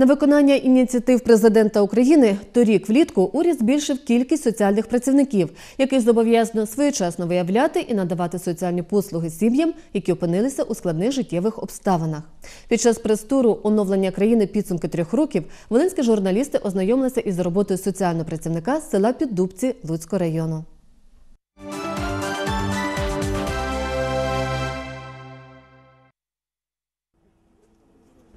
На виконання ініціатив президента України торік влітку уряд збільшив кількість соціальних працівників, які зобов'язано своєчасно виявляти і надавати соціальні послуги сім'ям, які опинилися у складних життєвих обставинах. Під час прес-туру оновлення країни підсумки трьох років волинські журналісти ознайомилися із роботою соціального працівника з села Піддубці Луцького району.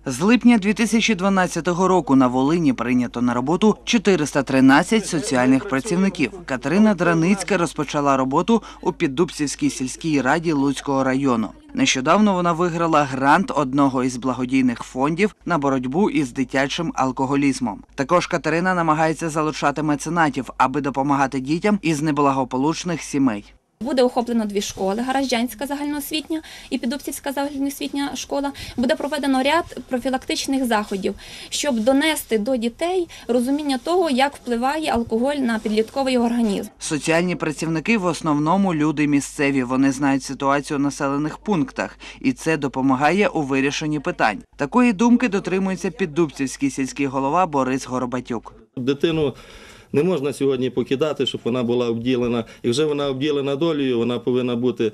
З липня 2012 року на Волині прийнято на роботу 413 соціальних працівників. Катерина Драницька розпочала роботу у Піддубцівській сільській раді Луцького району. Нещодавно вона виграла грант одного із благодійних фондів на боротьбу із дитячим алкоголізмом. Також Катерина намагається залучати меценатів, аби допомагати дітям із неблагополучних сімей. Буде охоплено дві школи: Гараждянська загальноосвітня і Підубцівська загальноосвітня школа. Буде проведено ряд профілактичних заходів, щоб донести до дітей розуміння того, як впливає алкоголь на підлітковий організм. Соціальні працівники в основному люди місцеві. Вони знають ситуацію у населених пунктах, і це допомагає у вирішенні питань. Такої думки дотримується піддубцівський сільський голова Борис Горобатюк. Дитину не можна сьогодні покидати, щоб вона була обділена. І вже вона обділена долею, вона повинна бути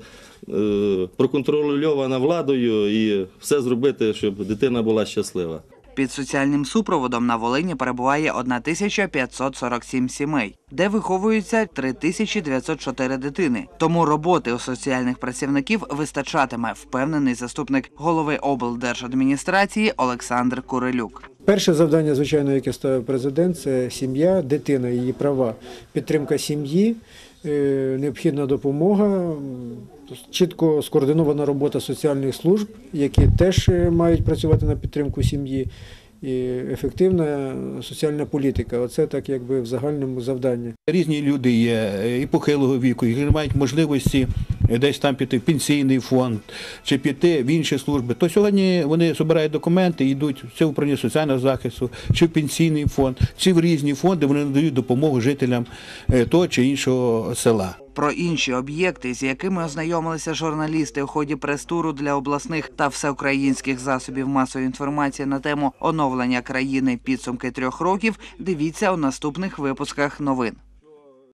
е, проконтрольована владою і все зробити, щоб дитина була щаслива. Під соціальним супроводом на Волині перебуває 1547 сімей, де виховуються 3904 дитини. Тому роботи у соціальних працівників вистачатиме, впевнений заступник голови облдержадміністрації Олександр Курилюк. Перше завдання, звичайно, яке ставив президент, це сім'я, дитина, її права, підтримка сім'ї, е, необхідна допомога, чітко скоординована робота соціальних служб, які теж е, мають працювати на підтримку сім'ї, і ефективна соціальна політика. Оце так якби в загальному завданні. Різні люди є е, і похилого віку, які мають можливості десь там піти в пенсійний фонд чи піти в інші служби. То сьогодні вони збирають документи, йдуть чи в управління соціального захисту, чи в пенсійний фонд, чи в різні фонди. Вони надають допомогу жителям е, того чи іншого села. Про інші об'єкти, з якими ознайомилися журналісти у ході прес-туру для обласних та всеукраїнських засобів масової інформації на тему оновлення країни підсумки трьох років, дивіться у наступних випусках новин.